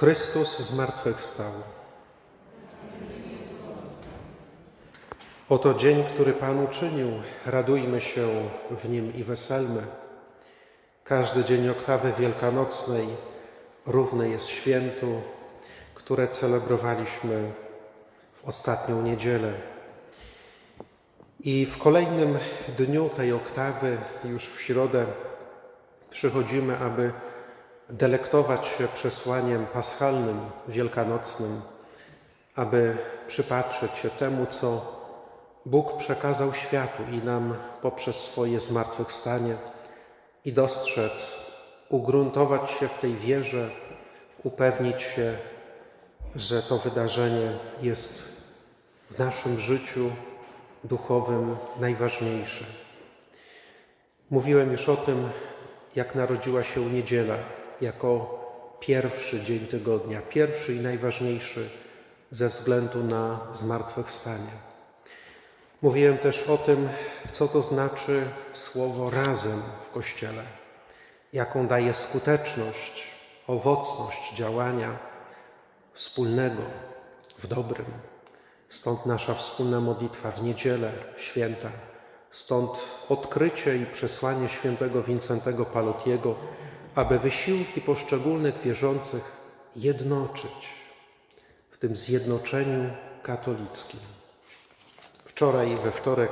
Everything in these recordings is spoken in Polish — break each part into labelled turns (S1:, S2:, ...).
S1: Chrystus zmartwychwstał. Oto dzień, który Pan uczynił, radujmy się w nim i weselmy. Każdy dzień oktawy wielkanocnej równy jest świętu, które celebrowaliśmy w ostatnią niedzielę. I w kolejnym dniu tej oktawy, już w środę, przychodzimy, aby delektować się przesłaniem paschalnym, wielkanocnym, aby przypatrzeć się temu, co Bóg przekazał światu i nam poprzez swoje zmartwychwstanie i dostrzec, ugruntować się w tej wierze, upewnić się, że to wydarzenie jest w naszym życiu duchowym najważniejsze. Mówiłem już o tym, jak narodziła się niedziela jako pierwszy dzień tygodnia, pierwszy i najważniejszy ze względu na zmartwychwstanie. Mówiłem też o tym, co to znaczy słowo razem w Kościele, jaką daje skuteczność, owocność działania wspólnego w dobrym. Stąd nasza wspólna modlitwa w niedzielę, święta. Stąd odkrycie i przesłanie świętego Wincentego Palutiego, aby wysiłki poszczególnych wierzących jednoczyć w tym zjednoczeniu katolickim. Wczoraj, we wtorek,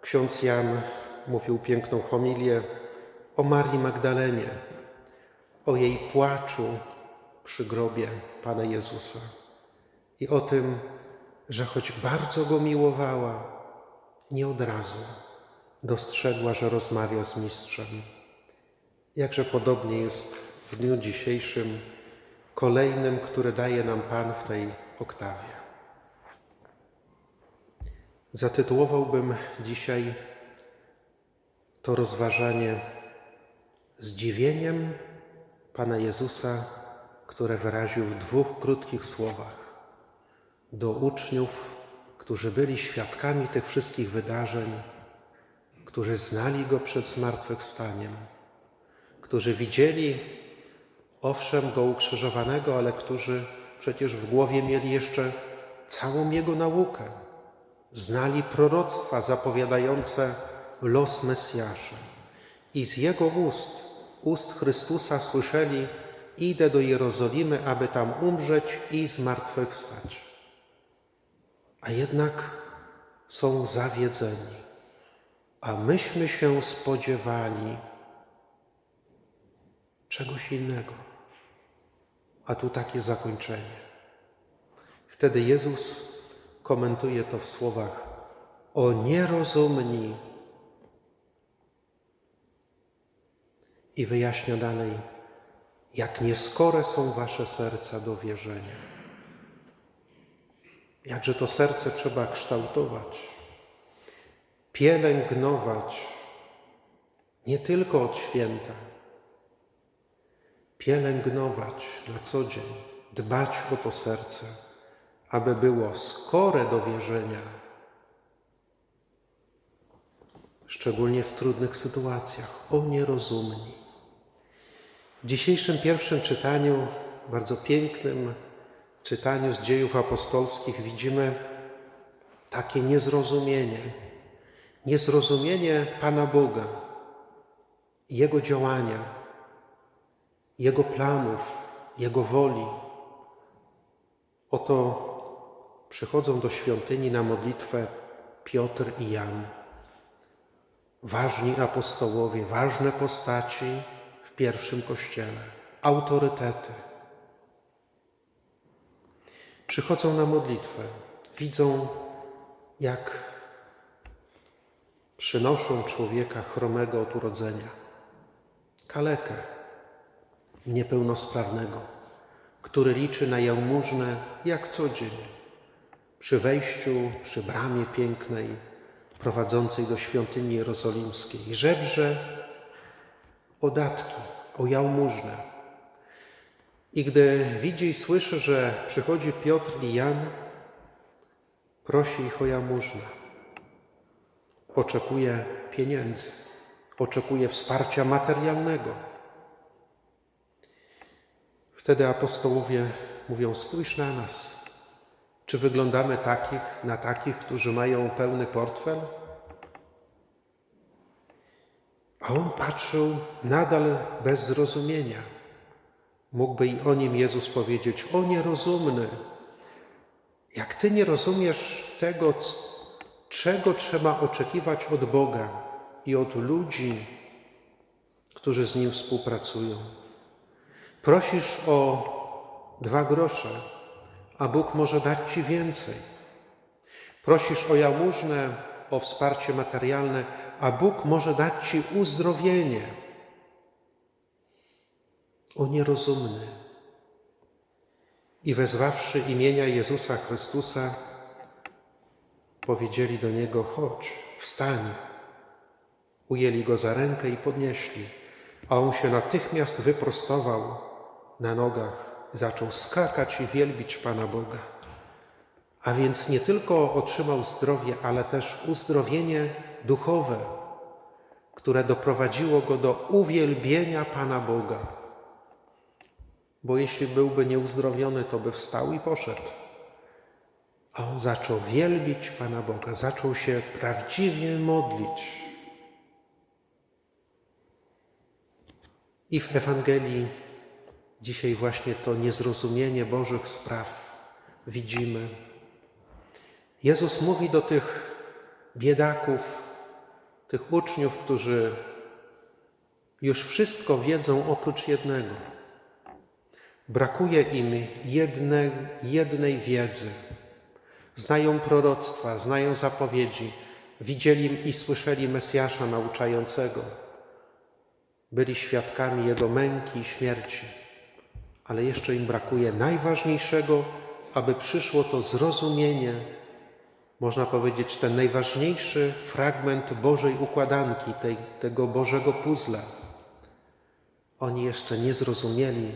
S1: ksiądz Jan mówił piękną homilię o Marii Magdalenie, o jej płaczu przy grobie Pana Jezusa i o tym, że choć bardzo go miłowała, nie od razu dostrzegła, że rozmawia z mistrzem. Jakże podobnie jest w dniu dzisiejszym, kolejnym, który daje nam Pan w tej oktawie. Zatytułowałbym dzisiaj to rozważanie zdziwieniem Pana Jezusa, które wyraził w dwóch krótkich słowach do uczniów, którzy byli świadkami tych wszystkich wydarzeń, którzy znali Go przed zmartwychwstaniem, którzy widzieli, owszem, Go ukrzyżowanego, ale którzy przecież w głowie mieli jeszcze całą Jego naukę. Znali proroctwa zapowiadające los Mesjasza i z Jego ust, ust Chrystusa słyszeli, idę do Jerozolimy, aby tam umrzeć i zmartwychwstać a jednak są zawiedzeni. A myśmy się spodziewali czegoś innego. A tu takie zakończenie. Wtedy Jezus komentuje to w słowach: O nierozumni. I wyjaśnia dalej, jak nieskore są wasze serca do wierzenia. Jakże to serce trzeba kształtować, pielęgnować nie tylko od święta, pielęgnować na co dzień, dbać o to serce, aby było skore do wierzenia, szczególnie w trudnych sytuacjach, o nierozumni. W dzisiejszym pierwszym czytaniu, bardzo pięknym, czytaniu z dziejów apostolskich widzimy takie niezrozumienie, niezrozumienie Pana Boga, Jego działania, Jego planów, Jego woli. Oto przychodzą do świątyni na modlitwę Piotr i Jan. Ważni apostołowie, ważne postaci w pierwszym kościele, autorytety przychodzą na modlitwę, widzą, jak przynoszą człowieka chromego od urodzenia, kalekę niepełnosprawnego, który liczy na jałmużnę jak co dzień, przy wejściu, przy bramie pięknej prowadzącej do świątyni jerozolimskiej. Żebrze o datki, o jałmużnę, i gdy widzi i słyszy, że przychodzi Piotr i Jan, prosi ich o jałmużnę. Oczekuje pieniędzy, oczekuje wsparcia materialnego. Wtedy apostołowie mówią: Spójrz na nas. Czy wyglądamy takich, na takich, którzy mają pełny portfel? A on patrzył nadal bez zrozumienia. Mógłby i o nim Jezus powiedzieć: O nierozumny, jak ty nie rozumiesz tego, czego trzeba oczekiwać od Boga i od ludzi, którzy z nim współpracują. Prosisz o dwa grosze, a Bóg może dać ci więcej. Prosisz o jałmużnę, o wsparcie materialne, a Bóg może dać ci uzdrowienie. O nierozumny. I wezwawszy imienia Jezusa Chrystusa, powiedzieli do niego: Chodź, wstań. Ujęli go za rękę i podnieśli, a on się natychmiast wyprostował na nogach, zaczął skakać i wielbić Pana Boga. A więc nie tylko otrzymał zdrowie, ale też uzdrowienie duchowe, które doprowadziło go do uwielbienia Pana Boga. Bo jeśli byłby nieuzdrowiony, to by wstał i poszedł. A on zaczął wielbić Pana Boga, zaczął się prawdziwie modlić. I w Ewangelii dzisiaj właśnie to niezrozumienie Bożych spraw widzimy. Jezus mówi do tych biedaków, tych uczniów, którzy już wszystko wiedzą oprócz jednego. Brakuje im jednej, jednej wiedzy. Znają proroctwa, znają zapowiedzi, widzieli i słyszeli Mesjasza nauczającego. Byli świadkami Jego męki i śmierci, ale jeszcze im brakuje najważniejszego, aby przyszło to zrozumienie, można powiedzieć, ten najważniejszy fragment Bożej układanki, tej, tego Bożego puzla. Oni jeszcze nie zrozumieli,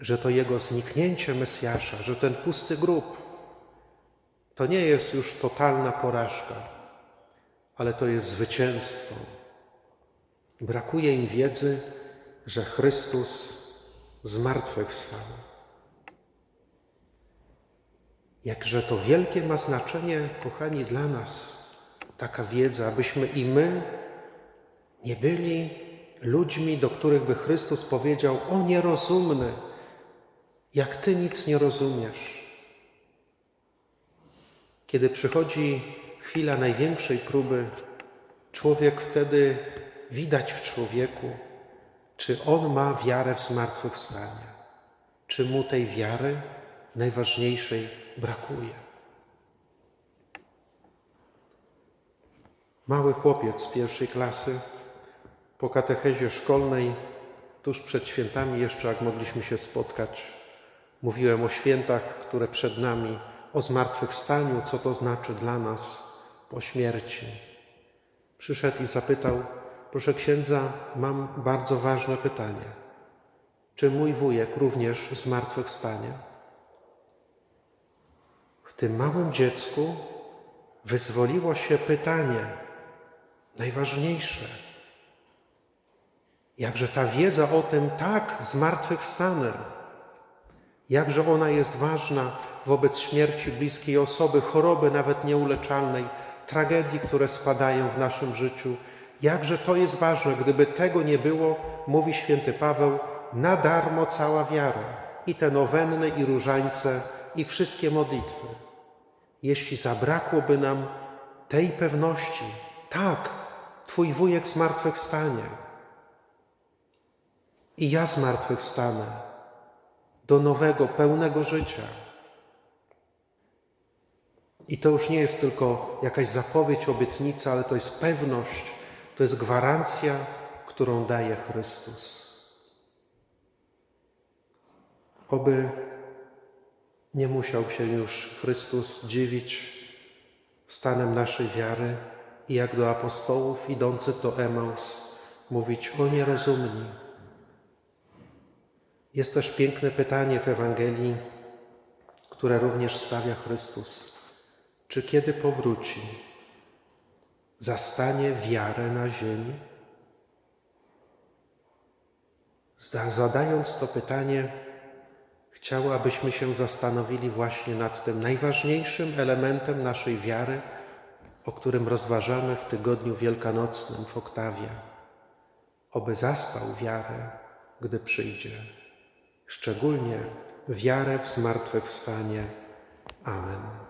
S1: że to Jego zniknięcie Mesjasza, że ten pusty grób, to nie jest już totalna porażka, ale to jest zwycięstwo. Brakuje im wiedzy, że Chrystus zmartwychwstał. Jakże to wielkie ma znaczenie, kochani, dla nas taka wiedza, abyśmy i my nie byli ludźmi, do których by Chrystus powiedział: O nierozumny, jak ty nic nie rozumiesz. Kiedy przychodzi chwila największej próby, człowiek wtedy widać w człowieku, czy on ma wiarę w zmartwychwstanie, czy mu tej wiary najważniejszej brakuje. Mały chłopiec z pierwszej klasy po katechezie szkolnej, tuż przed świętami, jeszcze jak mogliśmy się spotkać, mówiłem o świętach, które przed nami o zmartwychwstaniu, co to znaczy dla nas po śmierci. Przyszedł i zapytał: Proszę księdza, mam bardzo ważne pytanie. Czy mój wujek również zmartwychwstanie? W tym małym dziecku wyzwoliło się pytanie najważniejsze. Jakże ta wiedza o tym, tak, zmartwychwstanę, jakże ona jest ważna wobec śmierci bliskiej osoby, choroby nawet nieuleczalnej, tragedii, które spadają w naszym życiu. Jakże to jest ważne, gdyby tego nie było, mówi święty Paweł, na darmo cała wiara i te nowenny i różańce i wszystkie modlitwy. Jeśli zabrakłoby nam tej pewności, tak, Twój wujek zmartwychwstanie i ja zmartwychwstanę do nowego, pełnego życia. I to już nie jest tylko jakaś zapowiedź, obietnica, ale to jest pewność, to jest gwarancja, którą daje Chrystus. Oby nie musiał się już Chrystus dziwić stanem naszej wiary i jak do apostołów idący do Emaus mówić o nierozumni. Jest też piękne pytanie w Ewangelii, które również stawia Chrystus czy kiedy powróci, zastanie wiarę na ziemi? Zadając to pytanie, Chciał, abyśmy się zastanowili właśnie nad tym najważniejszym elementem naszej wiary, o którym rozważamy w tygodniu wielkanocnym w oktawie. Oby zastał wiarę, gdy przyjdzie, szczególnie wiarę w zmartwychwstanie. Amen.